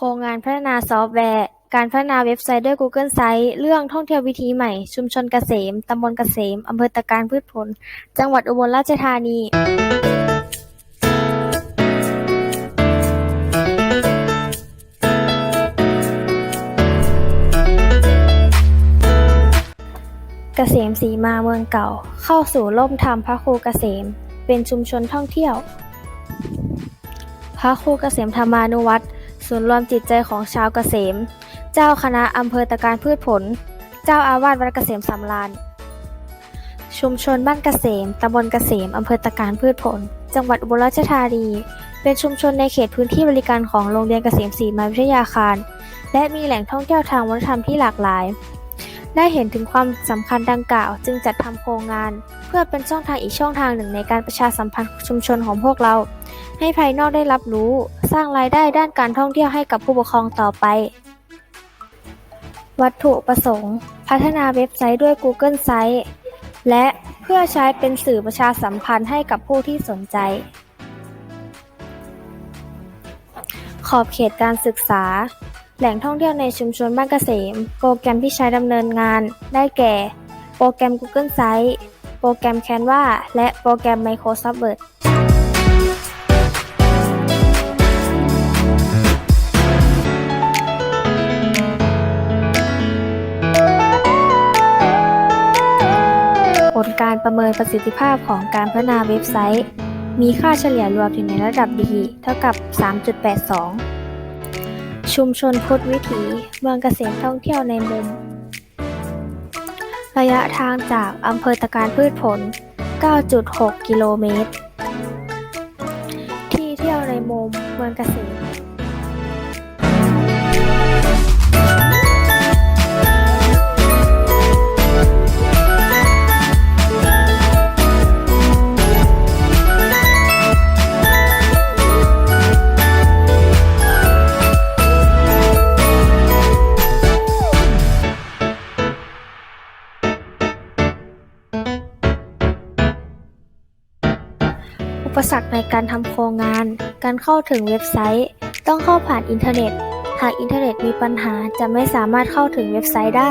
โครงงานพัฒนาซอฟต์แวร์ การพัฒนาเว็บไซต์ด้วย Google Sites เรื่องท่องเที่ยววิถีใหม่ ชุมชนเกษม ตำบลเกษม อำเภอตะการพืชผล จังหวัดอุบลราชธานีเกษมศรีมาเมืองเก่า เข้าสู่ร่มธรรมพระครูเกษม เป็นชุมชนท่องเที่ยว พระครูเกษมธรรมานุวัตร ศูนย์รวมจิตใจของชาวเกษม เจ้าคณะอำเภอตะการพืชผล เจ้าอาวาสวัดเกษมสำราญ ชุมชนบ้านเกษม ตำบลเกษม อำเภอตะการพืชผล จังหวัดอุบลราชธานี เป็นชุมชนในเขตพื้นที่บริการของโรงเรียนเกษมศรีมาวิทยาคาร และมีแหล่งท่องเที่ยวทางวัฒนธรรมที่หลากหลาย ได้เห็นถึงความสำคัญดังกล่าว จึงจัดทำโครงงาน เพื่อเป็นช่องทางอีกช่องทางหนึ่งในการประชาสัมพันธ์ชุมชนของพวกเรา ให้ภายนอกได้รับรู้ สร้างรายได้ด้านการท่องเที่ยวให้กับผู้ปกครองต่อไป วัตถุประสงค์ พัฒนาเว็บไซต์ด้วย Google Sites และเพื่อใช้เป็นสื่อประชาสัมพันธ์ให้กับผู้ที่สนใจ ขอบเขตการศึกษา แหล่งท่องเที่ยวในชุมชนบ้านเกษม โปรแกรมที่ใช้ดำเนินงาน ได้แก่ โปรแกรม Google Sites โปรแกรม Canva และโปรแกรม Microsoft Word ผลการประเมินประสิทธิภาพของการพัฒนาเว็บไซต์ มีค่าเฉลี่ยรวมอยู่ในระดับดีเท่ากับ 3.82 ชุมชนพุทธวิถี เมืองเกษตรท่องเที่ยวในมุม ระยะทางจากอำเภอตะการพืชผล 9.6 กิโลเมตร ที่เที่ยวในมุมเมืองเกษต ปสรรคในการทำโครงงาน การเข้าถึงเว็บไซต์ ต้องเข้าผ่านอินเทอร์เน็ต หากอินเทอร์เน็ตมีปัญหาจะไม่สามารถเข้าถึงเว็บไซต์ได้